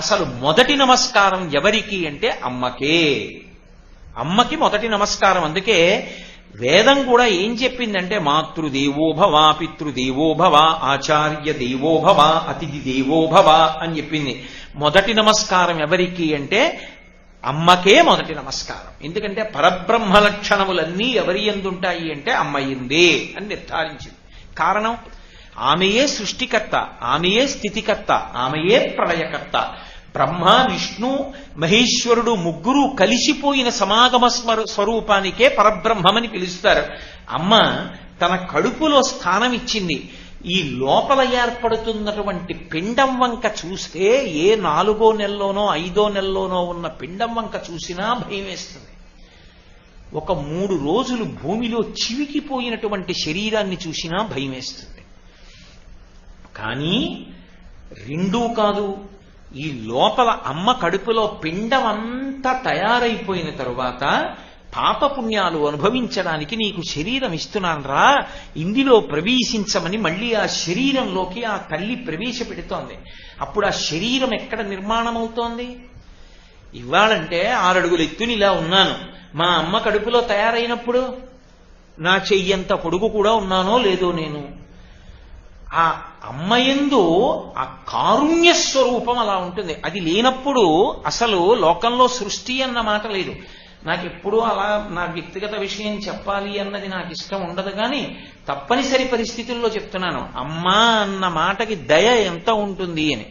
అసలు మొదటి నమస్కారం ఎవరికి అంటే అమ్మకే. అమ్మకి మొదటి నమస్కారం. అందుకే వేదం కూడా ఏం చెప్పిందంటే మాతృదేవోభవ పితృదేవోభవ ఆచార్య దేవోభవ అతిథి దేవోభవ అని చెప్పింది. మొదటి నమస్కారం ఎవరికి అంటే అమ్మకే మొదటి నమస్కారం. ఎందుకంటే పరబ్రహ్మ లక్షణములన్నీ ఎవరి ఎందుంటాయి అంటే అమ్మయిందే అని నిర్ధారించింది. కారణం ఆమెయే సృష్టికర్త ఆమెయే స్థితికర్త ఆమెయే ప్రళయకర్త. బ్రహ్మ విష్ణు మహేశ్వరుడు ముగ్గురు కలిసిపోయిన సమాగమ స్వరూపానికే పరబ్రహ్మమని పిలుస్తారు. అమ్మ తన కడుపులో స్థానం ఇచ్చింది ఈ లోపల ఏర్పడుతున్నటువంటి పిండం వంక చూస్తే ఏ నాలుగో నెలలోనో ఐదో నెలలోనో ఉన్న పిండం వంక చూసినా భయం వేస్తుంది ఒక మూడు రోజులు భూమిలో చివికిపోయినటువంటి శరీరాన్ని చూసినా భయం వేస్తుంది కానీ రెండూ కాదు. ఈ లోపల అమ్మ కడుపులో పిండం అంతా తయారైపోయిన తరువాత పాపపుణ్యాలు అనుభవించడానికి నీకు శరీరం ఇస్తున్నానరా. ఇందులో ప్రవేశించమని మళ్ళీ ఆ శరీరంలోకి ఆ తల్లి ప్రవేశపెడుతోంది. అప్పుడు ఆ శరీరం ఎక్కడ నిర్మాణం అవుతోంది ఇవ్వాలంటే ఆరడుగులు ఎత్తుని ఇలా ఉన్నాను. మా అమ్మ కడుపులో తయారైనప్పుడు నా చెయ్యంత పొడుగు కూడా ఉన్నానో లేదో నేను ఆ అమ్మయందు ఆ కారుణ్య స్వరూపం అలా ఉంటుంది. అది లేనప్పుడు అసలు లోకంలో సృష్టి అన్న మాట లేదు. నాకు ఎప్పుడూ అలా నా వ్యక్తిగత విషయం చెప్పాలి అన్నది నాకు ఇష్టం ఉండదు కానీ తప్పనిసరి పరిస్థితుల్లో చెప్తున్నాను. అమ్మ అన్న మాటకి దయ ఎంత ఉంటుంది అని.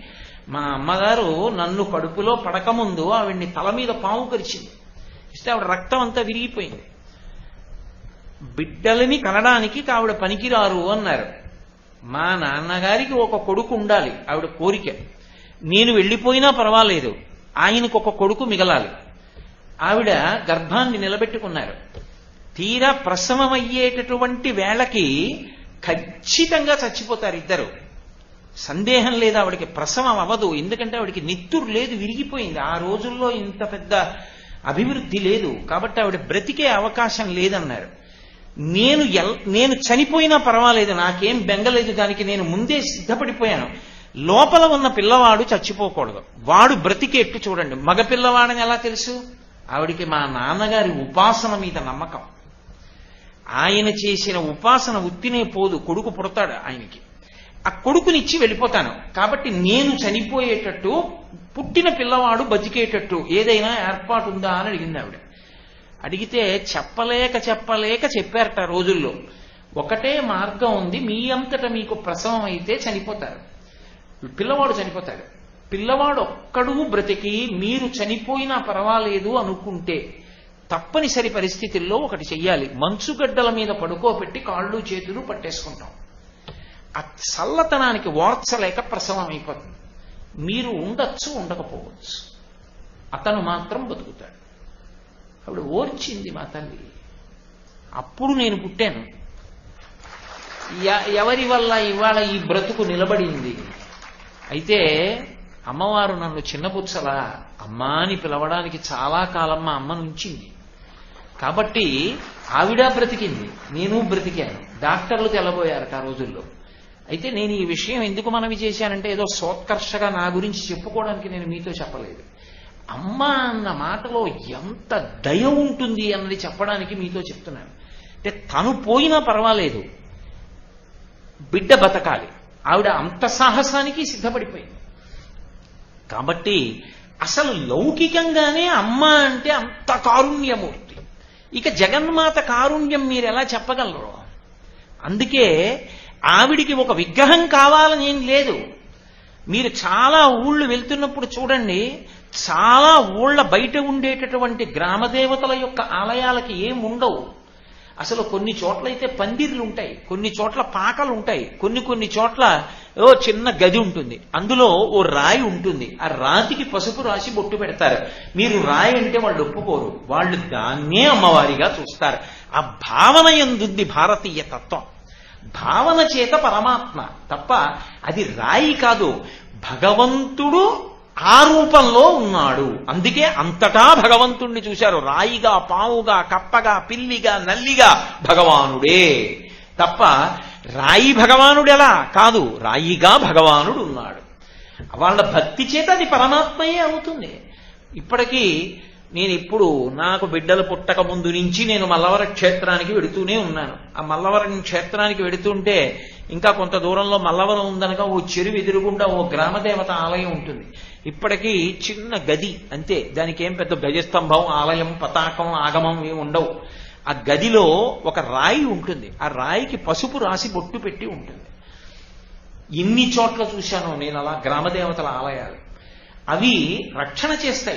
మా అమ్మగారు నన్ను కడుపులో పడకముందు ఆవిడ్ని తల మీద పాము కరిచింది. ఇస్తే ఆవిడ రక్తం అంతా విరిగిపోయింది. బిడ్డలని కనడానికి ఆవిడ పనికిరారు అన్నారు. మా నాన్నగారికి ఒక కొడుకు ఉండాలి ఆవిడ కోరిక. నేను వెళ్ళిపోయినా పర్వాలేదు ఆయనకు ఒక కొడుకు మిగలాలి. ఆవిడ గర్భాన్ని నిలబెట్టుకున్నారు. తీరా ప్రసవమయ్యేటటువంటి వేళకి ఖచ్చితంగా చచ్చిపోతారు ఇద్దరు. సందేహం లేదు ఆవిడకి ప్రసవం అవ్వదు ఎందుకంటే ఆవిడకి నిత్తురు లేదు విరిగిపోయింది. ఆ రోజుల్లో ఇంత పెద్ద అభివృద్ధి లేదు కాబట్టి ఆవిడ బ్రతికే అవకాశం లేదన్నారు. నేను ఎల్ నేను చనిపోయినా పర్వాలేదు నాకేం బెంగలేదు దానికి నేను ముందే సిద్ధపడిపోయాను. లోపల ఉన్న పిల్లవాడు చచ్చిపోకూడదు. వాడు బ్రతికేట్టు చూడండి. మగ పిల్లవాడని ఎలా తెలుసు? ఆవిడికి మా నాన్నగారి ఉపాసన మీద నమ్మకం. ఆయన చేసిన ఉపాసన ఉత్తినే పోదు కొడుకు పుడతాడు ఆయనకి. ఆ కొడుకునిచ్చి వెళ్ళిపోతాను. కాబట్టి నేను చనిపోయేటట్టు పుట్టిన పిల్లవాడు బతికేటట్టు ఏదైనా ఏర్పాటు ఉందా అని అడిగింది ఆవిడ. అడిగితే చెప్పలేక చెప్పలేక చెప్పారట రోజుల్లో. ఒకటే మార్గం ఉంది మీ అంతట మీకు ప్రసవం అయితే చనిపోతారు. పిల్లవాడు చనిపోతాడు. పిల్లవాడు ఒక్కడూ బ్రతికి మీరు చనిపోయినా పర్వాలేదు అనుకుంటే తప్పనిసరి పరిస్థితుల్లో ఒకటి చెయ్యాలి. మంచుగడ్డల మీద పడుకోబెట్టి కాళ్ళు చేతులు పట్టేసుకుంటాం. ఆ చల్లతనానికి ఓర్చలేక ప్రసవం అయిపోతుంది. మీరు ఉండొచ్చు ఉండకపోవచ్చు. అతను మాత్రం బతుకుతాడు. ఆవిడ ఓర్చింది మా తల్లి. అప్పుడు నేను పుట్టాను. ఎ- ఎవరి వల్ల ఇవాళ ఈ బ్రతుకు నిలబడింది? అయితే అమ్మవారు నన్ను చిన్నపుచ్చలా అమ్మా అని పిలవడానికి చాలా కాలం మా అమ్మ నుంచింది. కాబట్టి ఆవిడ బ్రతికింది నేను బ్రతికాను. డాక్టర్లు తెల్లబోయారట ఆ రోజుల్లో. అయితే నేను ఈ విషయం ఎందుకు మనవి చేశానంటే ఏదో సోత్కర్షగా నా గురించి చెప్పుకోవడానికి నేను మీతో చెప్పలేదు. అమ్మ అన్న మాటలో ఎంత దయ ఉంటుంది అన్నది చెప్పడానికి మీతో చెప్తున్నాను. అంటే తను పోయినా పర్వాలేదు. బిడ్డ బతకాలి. ఆవిడ అంత సాహసానికి సిద్ధపడిపోయింది. కాబట్టి అసలు లౌకికంగానే అమ్మ అంటే అంత కారుణ్యమూర్తి. ఇక జగన్మాత కారుణ్యం మీరు ఎలా చెప్పగలరు? అందుకే ఆవిడికి ఒక విగ్రహం కావాలని ఏం లేదు. మీరు చాలా ఊళ్ళు వెళ్తున్నప్పుడు చూడండి చాలా ఊళ్ళ బయట ఉండేటటువంటి గ్రామదేవతల యొక్క ఆలయాలకి ఏం ఉండవు అసలు కొన్ని చోట్ల అయితే పందిర్లు ఉంటాయి కొన్ని చోట్ల పాకలు ఉంటాయి కొన్ని కొన్ని చోట్ల ఓ చిన్న గది ఉంటుంది. అందులో ఓ రాయి ఉంటుంది. ఆ రాతికి పసుపు రాసి బొట్టు పెడతారు. మీరు రాయి అంటే వాళ్ళు ఒప్పుకోరు. వాళ్ళు దాన్నే అమ్మవారిగా చూస్తారు. ఆ భావన ఎందుంది భారతీయ తత్వం? భావన చేత పరమాత్మ తప్ప అది రాయి కాదు. భగవంతుడు ఆ రూపంలో ఉన్నాడు. అందుకే అంతటా భగవంతుణ్ణి చూశారు. రాయిగా పావుగా కప్పగా పిల్లిగా నల్లిగా భగవానుడే. తప్ప రాయి భగవానుడు ఎలా కాదు రాయిగా భగవానుడు ఉన్నాడు వాళ్ళ భక్తి చేత అది పరమాత్మయే అవుతుంది. ఇప్పటికీ నేను ఇప్పుడు నాకు బిడ్డలు పుట్టక ముందు నుంచి నేను మల్లవర క్షేత్రానికి వెడుతూనే ఉన్నాను. ఆ మల్లవరం క్షేత్రానికి వెడుతుంటే ఇంకా కొంత దూరంలో మల్లవరం ఉందనగా ఓ చెరువు ఎదురుగుండా ఓ గ్రామదేవత ఆలయం ఉంటుంది. ఇప్పటికీ చిన్న గది అంతే. దానికి ఏం పెద్ద గజస్తంభం ఆలయం పతాకం ఆగమం ఏమి ఉండవు. ఆ గదిలో ఒక రాయి ఉంటుంది. ఆ రాయికి పసుపు రాసి బొట్టు పెట్టి ఉంటుంది. ఎన్ని చోట్ల చూశాను నేను అలా గ్రామదేవతల ఆలయాలు. అవి రక్షణ చేస్తాయి.